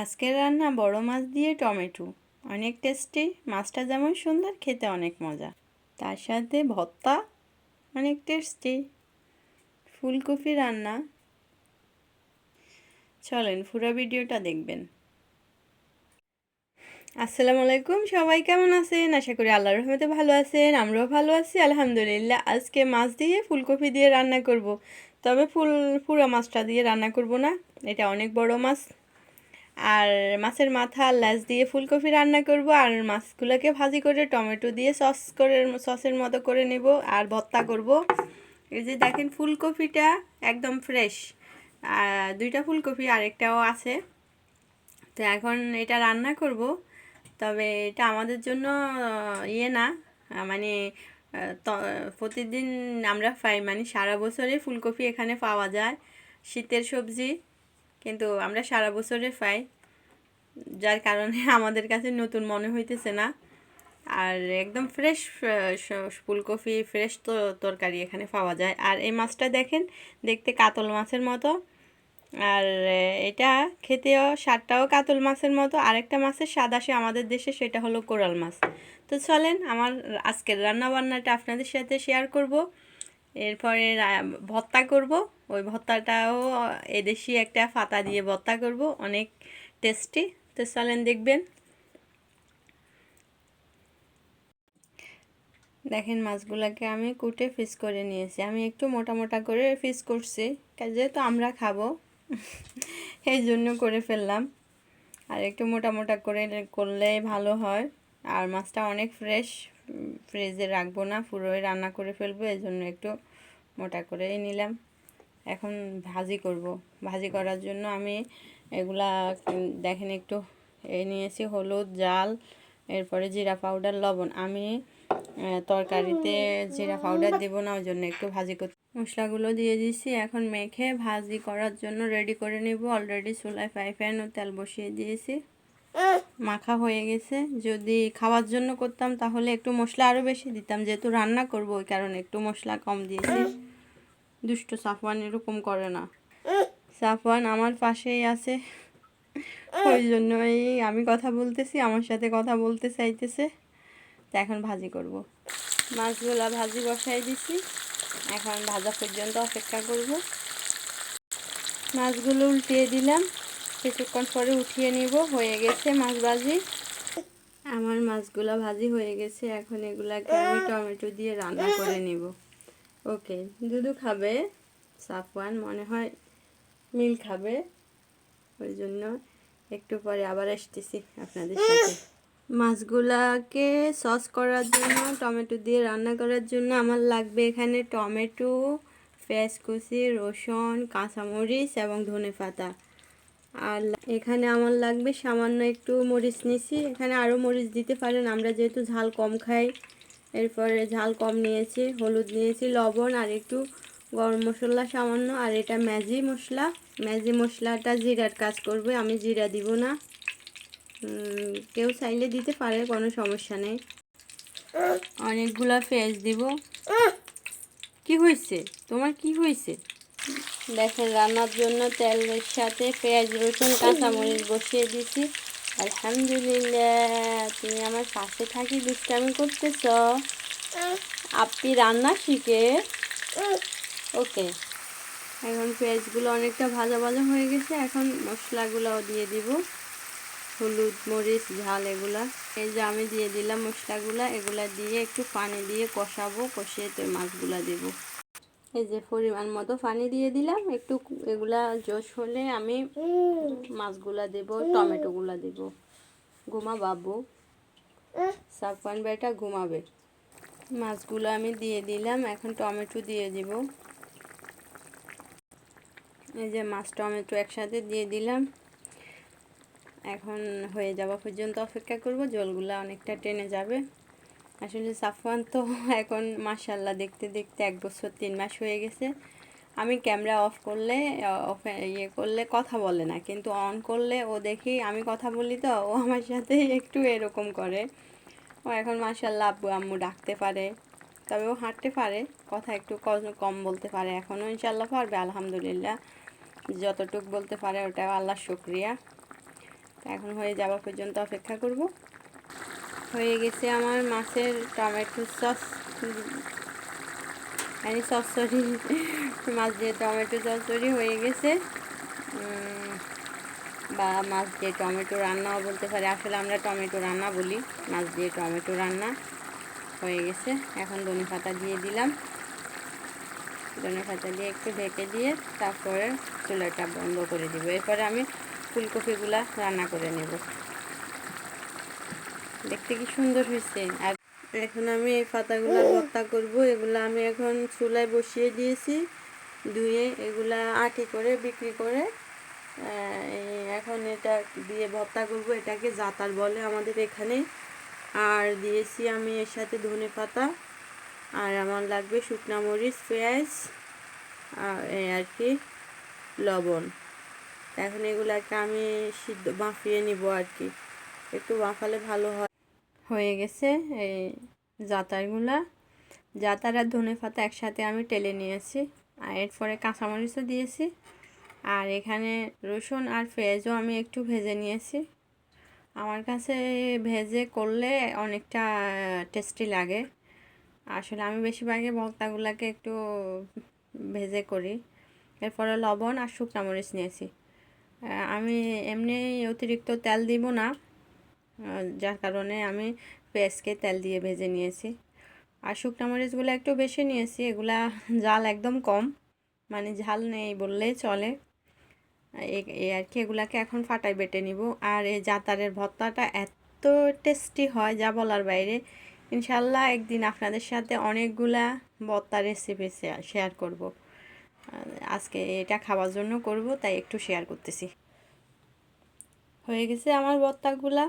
আজকের রান্না বড় মাছ দিয়ে টমেটো। অনেক টেস্টি মাছটা যেমন সুন্দর, খেতে অনেক মজা। তার সাথে ভর্তা, অনেক টেস্টি ফুলকপি রান্না। চলেন, পুরো ভিডিওটা দেখবেন। আসসালামু আলাইকুম, সবাই কেমন আছেন? আশা করি আল্লাহর রহমতে ভালো আছেন, আমরাও ভালো আছি। আলহামদুলিল্লাহ, আজকে মাছ দিয়ে ফুলকপি দিয়ে রান্না করব। তবে ফুল, পুরো মাছটা দিয়ে রান্না করব না, এটা অনেক বড় মাছ। আর মাছের মাথা ল্যাস দিয়ে ফুলকপি রান্না করব, আর মাছগুলোকে ভাজি করে টমেটো দিয়ে সস করে, সসের মতো করে নেব আর ভর্তা করব। এই যে দেখেন ফুলকপিটা একদম ফ্রেশ আর দুইটা ফুলকপি আরেকটাও আছে। তো এখন এটা রান্না করব, তবে এটা আমাদের জন্য ইয়ে না মানে প্রতিদিন আমরা পাই মানে সারা বছরে ফুলকপি এখানে পাওয়া যায়, শীতের সবজি। কিন্তু আমরা সারা বছরে পাই, যার কারণে আমাদের কাছে নতুন মনে হইতেছে না। আর একদম ফ্রেশ ফুলকপি ফ্রেশ তো তরকারি এখানে পাওয়া যায়। আর এই মাছটা দেখেন, দেখতে কাতল মাছের মতো। আর এটা খেতেও, স্বাদটাও কাতল মাছের মতো। আরেকটা মাছের স্বাদ আসে আমাদের দেশে, সেটা হলো কোরাল মাছ। তো চলেন, আমার আজকের রান্না বান্নাটা আপনাদের সাথে শেয়ার করব। এরপরে ভর্তা করব। ওই ভর্তাটাও এদেশি একটা ফাতা দিয়ে ভর্তা করব। অনেক টেস্টি। তো চলেন দেখবেন। দেখেন মাছগুলোকে আমি কুটে ফিস করে নিয়েছি। আমি একটু মোটা মোটা করে ফিস করছি। যেহেতু আমরা খাব, এই জন্য করে ফেললাম। আর একটু মোটা মোটা করে করলে ভালো হয়। আর মাছটা অনেক ফ্রেশ। ফ্রিজে রাখব না, পুরোই রান্না করে ফেলব, এই জন্য একটু মোটা করেই নিলাম। এখন ভাজি করব। ভাজি করার জন্য আমি এগুলা দেখেন একটু এ নিয়েছি, হলুদ, জাল, এরপরে জিরা পাউডার, লবণ। আমি তরকারিতে জিরা পাউডার দেবো না, ওই জন্য একটু ভাজি করতে মশলাগুলো দিয়ে দিছি। এখন মেখে ভাজি করার জন্য রেডি করে নেব। অলরেডি চুলায় ফ্রাই প্যান ও তেল বসিয়ে দিয়েছি। মাখা হয়ে গেছে। যদি খাওয়ার জন্য করতাম, তাহলে একটু মশলা আরও বেশি দিতাম। যেহেতু রান্না করব, ওই কারণে একটু মশলা কম দিয়েছি। দুষ্ট সাফওয়ান এরকম করে না। সাফওয়ান আমার পাশেই আছে। ওই জন্যই আমি কথা বলতেছি, আমার সাথে কথা বলতে চাইতেছে। তো এখন ভাজি করব। মাছগুলা ভাজি বসাই দিছি। এখন ভাজা পর্যন্ত অপেক্ষা করব। মাছগুলো উল্টিয়ে দিলাম। কিছুক্ষণ পরে উঠিয়ে নিব, হয়ে গেছে মাছ ভাজি। আমার মাছগুলো ভাজি হয়ে গেছে, এখন এগুলাকে আমি টমেটো দিয়ে রান্না করে নিব। ওকে দুধু খাবে, সাফওয়ান মনে হয় মিল খাবে, ওই জন্য একটু পরে আবার আসতেছি আপনাদের সাথে। মাছগুলাকে সস করার জন্য, টমেটো দিয়ে রান্না করার জন্য আমার লাগবে এখানে টমেটো, পেঁয়াজ কুচি, রসুন, কাঁচামরিচ এবং ধনে পাতা আর এখানে আমার লাগবে সামান্য একটু মরিচ নিছি এখানে আরও মরিচ দিতে পারেন, আমরা যেহেতু ঝাল কম খাই। এরপরে ঝাল কম নিয়েছি, হলুদ নিয়েছি, লবণ আর একটু গরম মশলা সামান্য, আর এটা ম্যাজি মশলা। ম্যাজি মশলাটা জিরার কাজ করবে, আমি জিরা দিব না। কেউ চাইলে দিতে পারে, কোনো সমস্যা নেই। অনেকগুলা পেঁয়াজ দিব। কি হয়েছে? তোমার কি হয়েছে? দেখেন, রান্নার জন্য তেলের সাথে পেঁয়াজ, রসুন, কাঁচামরিচ বসিয়ে দিছি। আলহামদুলিল্লাহ, তুমি আমার পাশে থাকি, দুষ্টামি করতেছ? আপনি রান্না শিখে? ওকে, এখন পেঁয়াজগুলো অনেকটা ভাজা ভাজা হয়ে গেছে। এখন মশলাগুলোও দিয়ে দিব। হলুদ, মরিচ, ঝাল এগুলা। এই যে আমি দিয়ে দিলাম মশলাগুলা, এগুলা দিয়ে একটু পানি দিয়ে কষাবো, কষিয়ে তো মাছগুলা দেব। এই যে পরিমাণ মতো পানি দিয়ে দিলাম। একটু এগুলা জোশ হলে আমি মাছগুলা দেব, টমেটোগুলা দেব। ঘুমা বাবু সাফান বেটা ঘুমাবে। মাছগুলো আমি দিয়ে দিলাম, এখন টমেটো দিয়ে দিব। এই যে মাছ, টমেটো একসাথে দিয়ে দিলাম। এখন হয়ে যাওয়া পর্যন্ত অপেক্ষা করব, জলগুলা অনেকটা টেনে যাবে। আসলে সাফওয়ান তো এখন মাসাল্লাহ দেখতে দেখতে এক বছর তিন মাস হয়ে গেছে। আমি ক্যামেরা অফ করলে অফ ইয়ে করলে কথা বলে না। কিন্তু অন করলে ও দেখি আমি কথা বলি তো, ও আমার সাথে একটু এরকম করে। ও এখন মাসাল্লাহ আব্বু আম্মু ডাকতে পারে, তবে ও হাঁটতে পারে, কথা একটু কম বলতে পারে। এখনও ইনশাল্লাহ পারবে, আলহামদুলিল্লাহ। যতটুক বলতে পারে ওটা আল্লাহ শুক্রিয়া। এখন হয়ে যাওয়া পর্যন্ত অপেক্ষা করব। হয়ে গেছে আমার মাছের টমেটো সস। মানে সস সরি মাছ দিয়ে টমেটো সস তৈরি হয়ে গেছে। বা মাছ দিয়ে টমেটো রান্নাও বলতে পারে। আসলে আমরা টমেটো রান্না বলি, মাছ দিয়ে টমেটো রান্না হয়ে গেছে। এখন ধনে পাতা দিয়ে দিলাম। ধনে পাতা দিয়ে একটু ঢেকে দিয়ে তারপরে চুলাটা বন্ধ করে দিব। এরপরে আমি ফুলকপিগুলা রান্না করে নেব। দেখতে কি সুন্দর হয়েছে। আর এখন আমি এই পাতাগুলো ভর্তা করব। এগুলো আমি এখন চুলায় বসিয়ে দিয়েছি। ধুয়ে এগুলা আটি করে বিক্রি করে এখন এটা দিয়ে ভর্তা করব। এটাকে জাতার বলে আমাদের এখানে। আর দিয়েছি আমি এর সাথে ধনে পাতা আর আমার লাগবে শুকনা মরিচ পেঁয়াজ আর আর কি লবণ। এখন এগুলাকে আমি সিদ্ধ বাঁফিয়ে নিব আর কি। একটু বাফালে ভালো হয়। হয়ে গেছে এই জাতারগুলা। জাতার আর ধনে পাতা একসাথে আমি টেলে নিয়েছি। আর এরপরে কাঁচামরিচও দিয়েছি। আর এখানে রসুন আর পেঁয়াজও আমি একটু ভেজে নিয়েছি। আমার কাছে ভেজে করলে অনেকটা টেস্টি লাগে। আসলে আমি বেশিরভাগই ভর্তাগুলোকে একটু ভেজে করি। এরপরে লবণ আর শুকনো মরিচ নিয়েছি। আমি এমনি অতিরিক্ত তেল দিব না। যার কারণে আমি পেঁয়াজকে তেল দিয়ে ভেজে নিয়েছি। আর শুকনো মরিচগুলো একটু বেশি নিয়েছি, এগুলা জাল একদম কম মানে ঝাল নেই বললেই চলে। এই আর কি, এগুলাকে এখন ফাটাই বেটে নিব। আর এই জাতারের ভর্তাটা এত টেস্টি হয়, যা বলার বাইরে। ইনশাল্লাহ একদিন আপনাদের সাথে অনেকগুলা ভর্তা রেসিপি শেয়ার করব। আজকে এটা খাওয়ার জন্য করব, তাই একটু শেয়ার করতেছি। হয়ে গেছে আমার ভর্তাগুলা।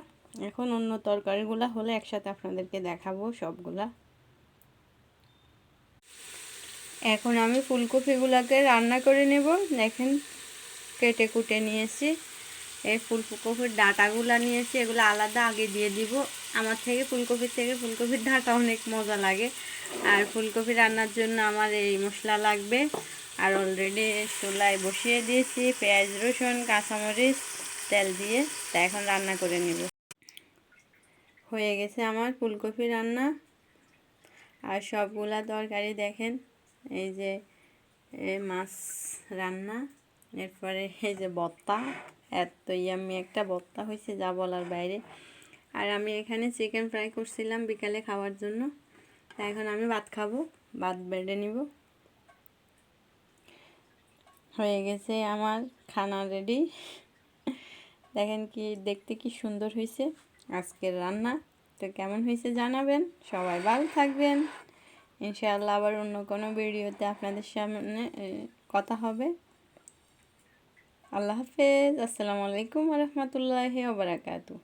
এখন অন্য তরকারিগুলা হলে একসাথে আপনাদেরকে দেখাবো সবগুলা। এখন আমি ফুলকপিগুলোকে রান্না করে নেব। দেখেন, কেটে কুটে নিয়েছি। এই ফুলকপির ডাঁটাগুলো নিয়েছি, এগুলো আলাদা আগে দিয়ে দিব। আমার থেকে ফুলকপির থেকে ফুলকপির ডাঁটা অনেক মজা লাগে। আর ফুলকপি রান্নার জন্য আমার এই মশলা লাগবে। আর অলরেডি চুলায় বসিয়ে দিয়েছি পেঁয়াজ, রসুন, কাঁচামরিচ, তেল দিয়ে। তা এখন রান্না করে নেব। হয়ে গেছে আমার ফুলকপি রান্না। আর সবগুলা তরকারি দেখেন, এই যে মাছ রান্না, এরপরে এই যে বত্তা, এত ইয়াম্মি একটা বত্তা হয়েছে যা বলার বাইরে। আর আমি এখানে চিকেন ফ্রাই করছিলাম বিকালে খাওয়ার জন্য। তা এখন আমি ভাত খাব, ভাত বেড়ে নিব। হয়ে গেছে আমার খানা রেডি দেখেন কি, দেখতে কি সুন্দর হয়েছে। আজকের রান্না, তো কেমন হয়েছে জানাবেন? সবাই ভালো থাকবেন। ইনশাআল্লাহ আবার অন্য কোনো ভিডিওতে আপনাদের সামনে কথা হবে। আল্লাহ হাফেজ। আসসালামু আলাইকুম রহমতুল্লাহি ওবরাকাতু